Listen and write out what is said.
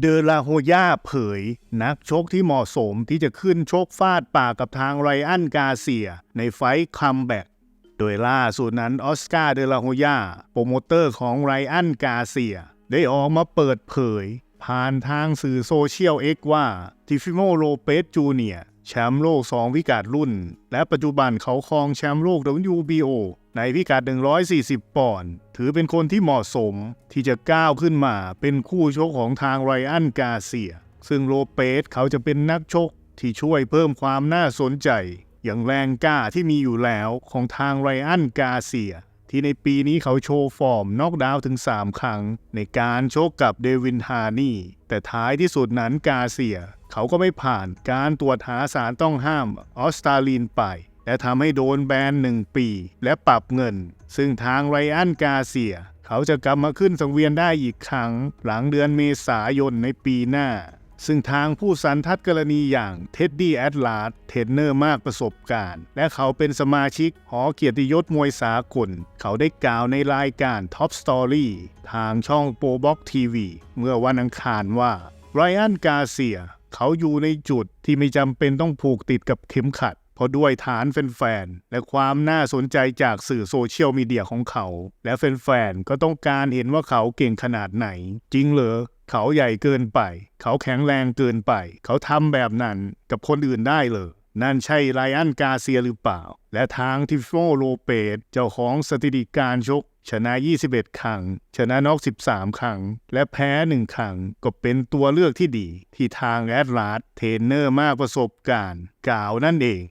เดอลาโฮย่าเผย นักชกที่เหมาะสมที่จะขึ้นชกฟาดปากกับทางไรอันกาเซีย ในไฟคัมแบ็กโดยล่าสุดนั้นออสการ์เดลาโฮยาโปรโมเตอร์ของไรอันกาเซีย ได้ออกมาเปิดเผย ผ่านทางสื่อโซเชียลเอ็กว่า ทิฟิโมโลเปสจูเนีย แชมป์โลก2พิกัดรุ่น และปัจจุบันเขาครองแชมป์โลก WBO ในพิกัด 140 ปอนด์ ถือเป็นคนที่เหมาะสมที่จะก้าวขึ้นมาเป็นคู่ชกของทางไรอันกาเซีย ซึ่งโลเปสเขาจะเป็นนักชกที่ช่วยเพิ่มความน่าสนใจ อย่างแรงกล้าที่มีอยู่แล้วของทางไรอันกาเซีย ที่ในปีนี้เขาโชว์ฟอร์มน็อกดาวน์ถึง 3 ครั้ง ในการชกกับเดวินฮานี่ แต่ท้ายที่สุดนั้นกาเซีย เขาก็ไม่ผ่านการตรวจหาสารต้องห้ามออสตาลีนไป และทำให้โดนแบนหนึ่งปี และปรับเงิน ซึ่งทางไรอันกาเซีย เขาจะกลับมาขึ้นสังเวียนได้อีกครั้ง หลังเดือนเมษายนในปีหน้า ซึ่งทางผู้สันทัดกรณีอย่างเท็ดดี้แอดลาสเทรนเนอร์มากประสบการณ์ และเขาเป็นสมาชิกหอเกียรติยศมวยสากล เขาได้กล่าวในรายการ Top Story ทางช่องโปรบ็อกทีวีเมื่อวันอังคารว่าไรอันกาเซีย เขาอยู่ในจุดที่ไม่จำเป็นต้องผูกติดกับเข็มขัด เพราะด้วยฐานแฟนๆและความน่าสนใจจากสื่อโซเชียลมีเดียของเขา และแฟนๆก็ต้องการเห็นว่าเขาเก่งขนาดไหน จริงเหรอเขาใหญ่เกินไป เขาแข็งแรงเกินไป เขาทำแบบนั้นกับคนอื่นได้เลยนั่นใช่ไรอันกาเซียหรือเปล่า และทางทิฟโฟโลเปสเจ้าของสถิติการชก ชนะ 21 ครั้ง ชนะน็อก 13 ครั้ง และแพ้ 1 ครั้ง ก็เป็นตัวเลือกที่ดี ที่ทางแอดลาสเทรนเนอร์มากประสบการณ์ กล่าวนั่นเอง